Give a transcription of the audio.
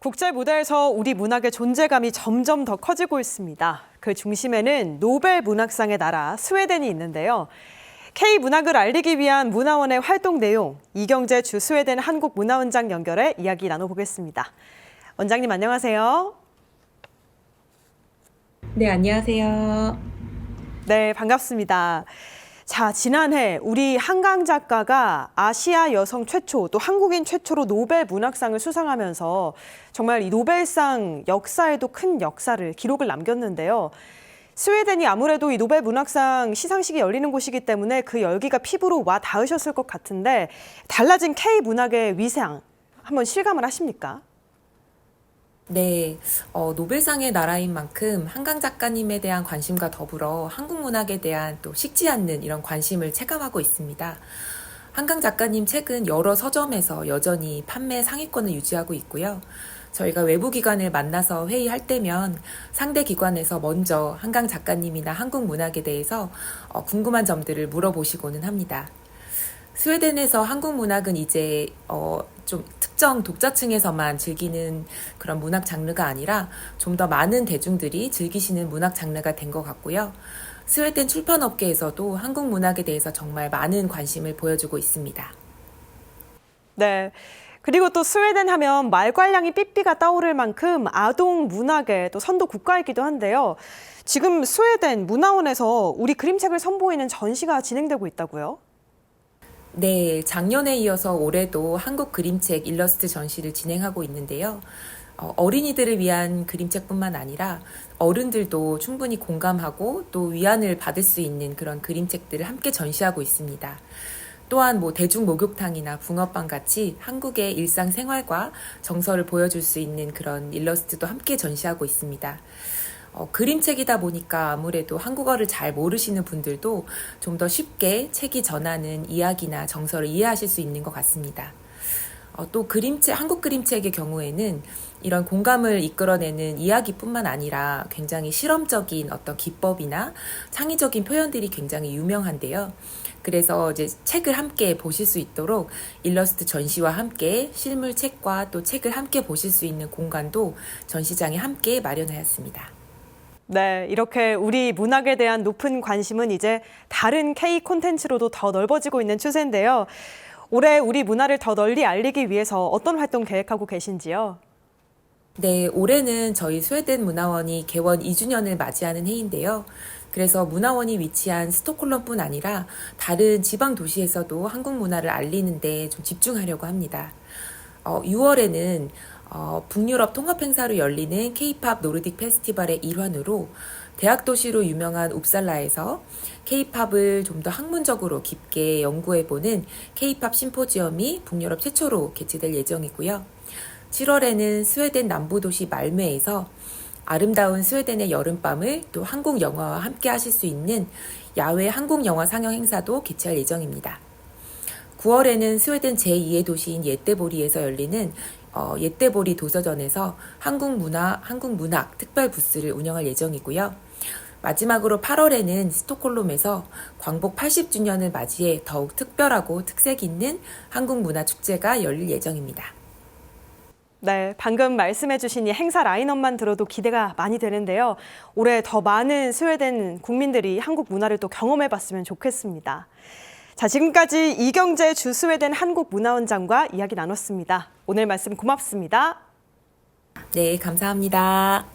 국제 무대에서 우리 문학의 존재감이 점점 더 커지고 있습니다. 그 중심에는 노벨 문학상의 나라 스웨덴이 있는데요. K 문학을 알리기 위한 문화원의 활동 내용, 이경재 주 스웨덴 한국 문화원장 연결해 이야기 나눠보겠습니다. 원장님 안녕하세요. 네, 안녕하세요. 네, 반갑습니다. 자, 지난해 우리 한강 작가가 아시아 여성 최초 또 한국인 최초로 노벨 문학상을 수상하면서 정말 이 노벨상 역사에도 큰 역사를 기록을 남겼는데요. 스웨덴이 아무래도 이 노벨 문학상 시상식이 열리는 곳이기 때문에 그 열기가 피부로 와 닿으셨을 것 같은데 달라진 K 문학의 위상 한번 실감을 하십니까? 네, 어, 노벨상의 나라인 만큼 한강 작가님에 대한 관심과 더불어 한국 문학에 대한 또 식지 않는 이런 관심을 체감하고 있습니다. 한강 작가님 책은 여러 서점에서 여전히 판매 상위권을 유지하고 있고요. 저희가 외부 기관을 만나서 회의할 때면 상대 기관에서 먼저 한강 작가님이나 한국 문학에 대해서 어, 궁금한 점들을 물어보시고는 합니다. 스웨덴에서 한국 문학은 이제 어, 좀 특정 독자층에서만 즐기는 그런 문학 장르가 아니라 좀 더 많은 대중들이 즐기시는 문학 장르가 된 것 같고요. 스웨덴 출판업계에서도 한국 문학에 대해서 정말 많은 관심을 보여주고 있습니다. 네. 그리고 또 스웨덴 하면 말괄량이 삐삐가 떠오를 만큼 아동 문학의 또 선도 국가이기도 한데요. 지금 스웨덴 문화원에서 우리 그림책을 선보이는 전시가 진행되고 있다고요? 네, 작년에 이어서 올해도 한국 그림책 일러스트 전시를 진행하고 있는데요. 어, 어린이들을 위한 그림책뿐만 아니라 어른들도 충분히 공감하고 또 위안을 받을 수 있는 그런 그림책들을 함께 전시하고 있습니다. 또한 뭐 대중 목욕탕이나 붕어빵 같이 한국의 일상 생활과 정서를 보여줄 수 있는 그런 일러스트도 함께 전시하고 있습니다. 어, 그림책이다 보니까 아무래도 한국어를 잘 모르시는 분들도 좀 더 쉽게 책이 전하는 이야기나 정서를 이해하실 수 있는 것 같습니다. 어, 또 그림책, 한국 그림책의 경우에는 이런 공감을 이끌어내는 이야기뿐만 아니라 굉장히 실험적인 어떤 기법이나 창의적인 표현들이 굉장히 유명한데요. 그래서 이제 책을 함께 보실 수 있도록 일러스트 전시와 함께 실물 책과 또 책을 함께 보실 수 있는 공간도 전시장에 함께 마련하였습니다. 네, 이렇게 우리 문학에 대한 높은 관심은 이제 다른 K 콘텐츠로도 더 넓어지고 있는 추세인데요. 올해 우리 문화를 더 널리 알리기 위해서 어떤 활동 계획하고 계신지요? 네, 올해는 저희 스웨덴 문화원이 개원 2주년을 맞이하는 해인데요. 그래서 문화원이 위치한 스톡홀름뿐 아니라 다른 지방 도시에서도 한국 문화를 알리는데 좀 집중하려고 합니다. 어, 6월에는 어, 북유럽 통합 행사로 열리는 K-팝 노르딕 페스티벌의 일환으로 대학 도시로 유명한 웁살라에서 K-팝을 좀 더 학문적으로 깊게 연구해보는 K-팝 심포지엄이 북유럽 최초로 개최될 예정이고요. 7월에는 스웨덴 남부 도시 말메에서 아름다운 스웨덴의 여름밤을 또 한국 영화와 함께 하실 수 있는 야외 한국 영화 상영 행사도 개최할 예정입니다. 9월에는 스웨덴 제2의 도시인 예떼보리에서 열리는 어, 예떼보리 도서전에서 한국 문화, 한국 문학 특별 부스를 운영할 예정이고요. 마지막으로 8월에는 스톡홀름에서 광복 80주년을 맞이해 더욱 특별하고 특색 있는 한국 문화 축제가 열릴 예정입니다. 네, 방금 말씀해주신 이 행사 라인업만 들어도 기대가 많이 되는데요. 올해 더 많은 스웨덴 국민들이 한국 문화를 또 경험해봤으면 좋겠습니다. 자, 지금까지 이경재 주 스웨덴 한국문화원장과 이야기 나눴습니다. 오늘 말씀 고맙습니다. 네, 감사합니다.